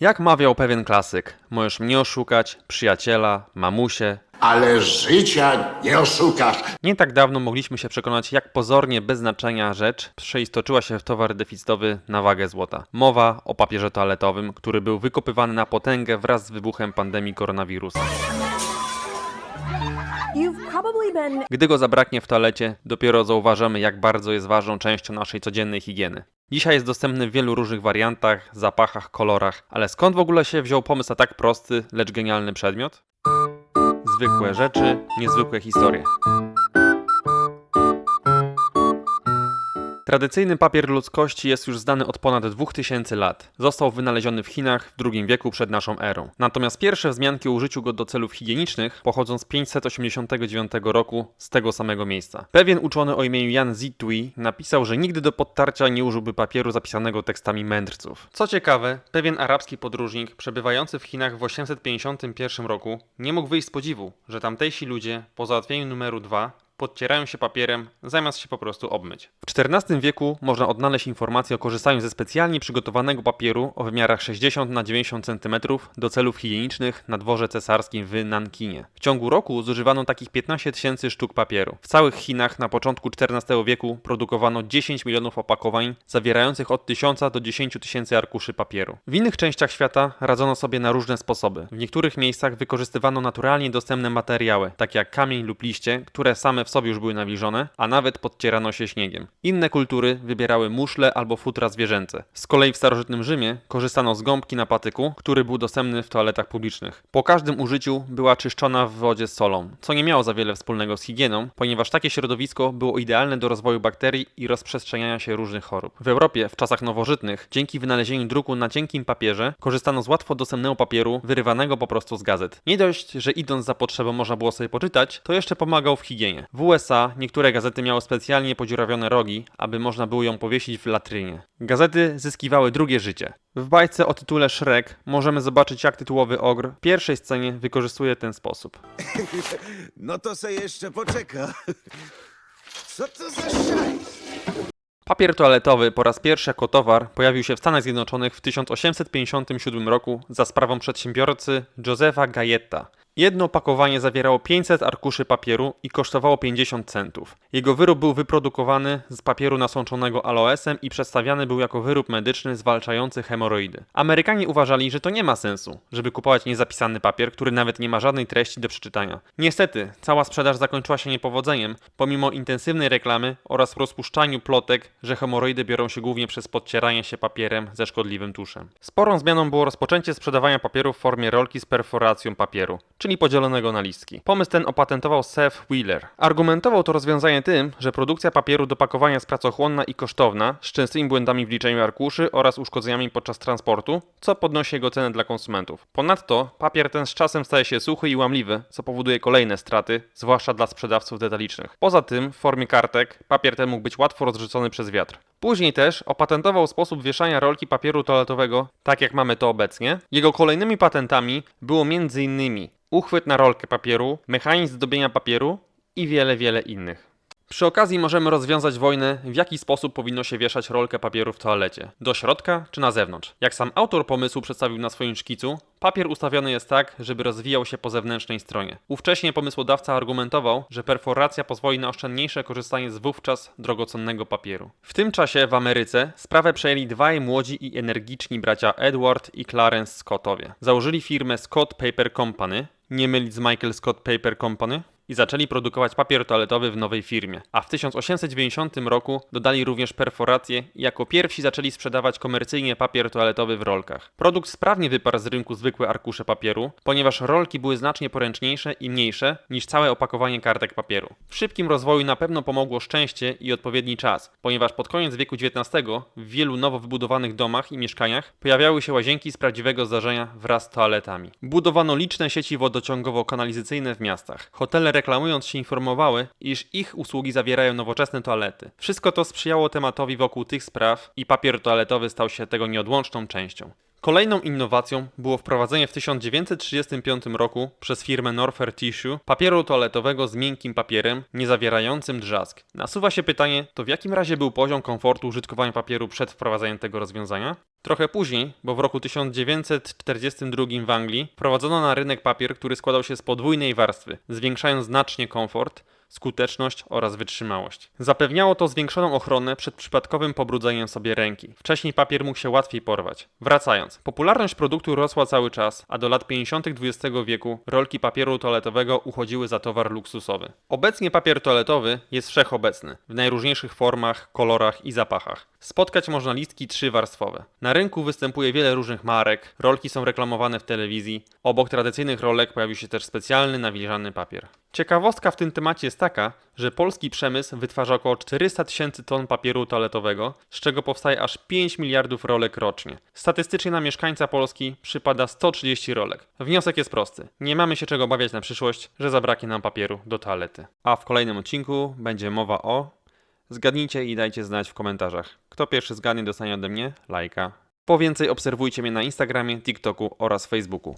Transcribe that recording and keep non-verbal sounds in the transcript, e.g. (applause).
Jak mawiał pewien klasyk, możesz mnie oszukać, przyjaciela, mamusie. Ale życia nie oszukasz. Nie tak dawno mogliśmy się przekonać, jak pozornie bez znaczenia rzecz przeistoczyła się w towar deficytowy na wagę złota. Mowa o papierze toaletowym, który był wykopywany na potęgę wraz z wybuchem pandemii koronawirusa. Gdy go zabraknie w toalecie, dopiero zauważymy, jak bardzo jest ważną częścią naszej codziennej higieny. Dzisiaj jest dostępny w wielu różnych wariantach, zapachach, kolorach, ale skąd w ogóle się wziął pomysł na tak prosty, lecz genialny przedmiot? Zwykłe rzeczy, niezwykłe historie. Tradycyjny papier ludzkości jest już znany od ponad 2000 lat. Został wynaleziony w Chinach w II wieku przed naszą erą. Natomiast pierwsze wzmianki o użyciu go do celów higienicznych pochodzą z 589 roku z tego samego miejsca. Pewien uczony o imieniu Yan Zitui napisał, że nigdy do podtarcia nie użyłby papieru zapisanego tekstami mędrców. Co ciekawe, pewien arabski podróżnik przebywający w Chinach w 851 roku nie mógł wyjść z podziwu, że tamtejsi ludzie po załatwieniu numeru 2 podcierają się papierem, zamiast się po prostu obmyć. W XIV wieku można odnaleźć informacje o korzystaniu ze specjalnie przygotowanego papieru o wymiarach 60 na 90 cm do celów higienicznych na dworze cesarskim w Nankinie. W ciągu roku zużywano takich 15 tysięcy sztuk papieru. W całych Chinach na początku XIV wieku produkowano 10 milionów opakowań zawierających od 1000 do 10 tysięcy arkuszy papieru. W innych częściach świata radzono sobie na różne sposoby. W niektórych miejscach wykorzystywano naturalnie dostępne materiały, takie jak kamień lub liście, które same w sobie już były nawilżone, a nawet podcierano się śniegiem. Inne kultury wybierały muszle albo futra zwierzęce. Z kolei w starożytnym Rzymie korzystano z gąbki na patyku, który był dostępny w toaletach publicznych. Po każdym użyciu była czyszczona w wodzie z solą, co nie miało za wiele wspólnego z higieną, ponieważ takie środowisko było idealne do rozwoju bakterii i rozprzestrzeniania się różnych chorób. W Europie w czasach nowożytnych, dzięki wynalezieniu druku na cienkim papierze, korzystano z łatwo dostępnego papieru wyrywanego po prostu z gazet. Nie dość, że idąc za potrzebą można było sobie poczytać, to jeszcze pomagał w higienie. W USA niektóre gazety miały specjalnie podziurawione rogi, aby można było ją powiesić w latrynie. Gazety zyskiwały drugie życie. W bajce o tytule Shrek możemy zobaczyć jak tytułowy ogr w pierwszej scenie wykorzystuje ten sposób. (laughs) No to se jeszcze poczeka. (laughs) Co to za szajs? Papier toaletowy po raz pierwszy jako towar pojawił się w Stanach Zjednoczonych w 1857 roku za sprawą przedsiębiorcy Josepha Gajetta. Jedno opakowanie zawierało 500 arkuszy papieru i kosztowało 50 centów. Jego wyrób był wyprodukowany z papieru nasączonego aloesem i przedstawiany był jako wyrób medyczny zwalczający hemoroidy. Amerykanie uważali, że to nie ma sensu, żeby kupować niezapisany papier, który nawet nie ma żadnej treści do przeczytania. Niestety, cała sprzedaż zakończyła się niepowodzeniem, pomimo intensywnej reklamy oraz rozpuszczaniu plotek, że hemoroidy biorą się głównie przez podcieranie się papierem ze szkodliwym tuszem. Sporą zmianą było rozpoczęcie sprzedawania papieru w formie rolki z perforacją papieru, czyli podzielonego na listki. Pomysł ten opatentował Seth Wheeler. Argumentował to rozwiązanie tym, że produkcja papieru do pakowania jest pracochłonna i kosztowna, z częstymi błędami w liczeniu arkuszy oraz uszkodzeniami podczas transportu, co podnosi jego cenę dla konsumentów. Ponadto papier ten z czasem staje się suchy i łamliwy, co powoduje kolejne straty, zwłaszcza dla sprzedawców detalicznych. Poza tym, w formie kartek, papier ten mógł być łatwo rozrzucony przez wiatr. Później też opatentował sposób wieszania rolki papieru toaletowego, tak jak mamy to obecnie. Jego kolejnymi patentami było m.in. uchwyt na rolkę papieru, mechanizm zdobienia papieru i wiele, wiele innych. Przy okazji możemy rozwiązać wojnę, w jaki sposób powinno się wieszać rolkę papieru w toalecie. Do środka czy na zewnątrz? Jak sam autor pomysłu przedstawił na swoim szkicu, papier ustawiony jest tak, żeby rozwijał się po zewnętrznej stronie. Ówcześnie pomysłodawca argumentował, że perforacja pozwoli na oszczędniejsze korzystanie z wówczas drogocennego papieru. W tym czasie w Ameryce sprawę przejęli dwaj młodzi i energiczni bracia Edward i Clarence Scottowie. Założyli firmę Scott Paper Company, nie mylić z Michael Scott Paper Company, i zaczęli produkować papier toaletowy w nowej firmie. A w 1890 roku dodali również perforację i jako pierwsi zaczęli sprzedawać komercyjnie papier toaletowy w rolkach. Produkt sprawnie wyparł z rynku zwykłe arkusze papieru, ponieważ rolki były znacznie poręczniejsze i mniejsze niż całe opakowanie kartek papieru. W szybkim rozwoju na pewno pomogło szczęście i odpowiedni czas, ponieważ pod koniec wieku XIX w wielu nowo wybudowanych domach i mieszkaniach pojawiały się łazienki z prawdziwego zdarzenia wraz z toaletami. Budowano liczne sieci wodociągowo-kanalizacyjne w miastach. Hotele reklamując się informowały, iż ich usługi zawierają nowoczesne toalety. Wszystko to sprzyjało tematowi wokół tych spraw i papier toaletowy stał się tego nieodłączną częścią. Kolejną innowacją było wprowadzenie w 1935 roku przez firmę Norfair Tissue papieru toaletowego z miękkim papierem, nie zawierającym drzask. Nasuwa się pytanie, to w jakim razie był poziom komfortu użytkowania papieru przed wprowadzeniem tego rozwiązania? Trochę później, bo w roku 1942 w Anglii wprowadzono na rynek papier, który składał się z podwójnej warstwy, zwiększając znacznie komfort, skuteczność oraz wytrzymałość. Zapewniało to zwiększoną ochronę przed przypadkowym pobrudzeniem sobie ręki. Wcześniej papier mógł się łatwiej porwać. Wracając, popularność produktu rosła cały czas, a do lat 50. XX wieku rolki papieru toaletowego uchodziły za towar luksusowy. Obecnie papier toaletowy jest wszechobecny, w najróżniejszych formach, kolorach i zapachach. Spotkać można listki trzywarstwowe. Na rynku występuje wiele różnych marek, rolki są reklamowane w telewizji. Obok tradycyjnych rolek pojawił się też specjalny nawilżany papier. Ciekawostka w tym temacie taka, że polski przemysł wytwarza około 400 tysięcy ton papieru toaletowego, z czego powstaje aż 5 miliardów rolek rocznie. Statystycznie na mieszkańca Polski przypada 130 rolek. Wniosek jest prosty. Nie mamy się czego obawiać na przyszłość, że zabraknie nam papieru do toalety. A w kolejnym odcinku będzie mowa o Zgadnijcie i dajcie znać w komentarzach. Kto pierwszy zgadnie dostanie ode mnie lajka. Po więcej obserwujcie mnie na Instagramie, TikToku oraz Facebooku.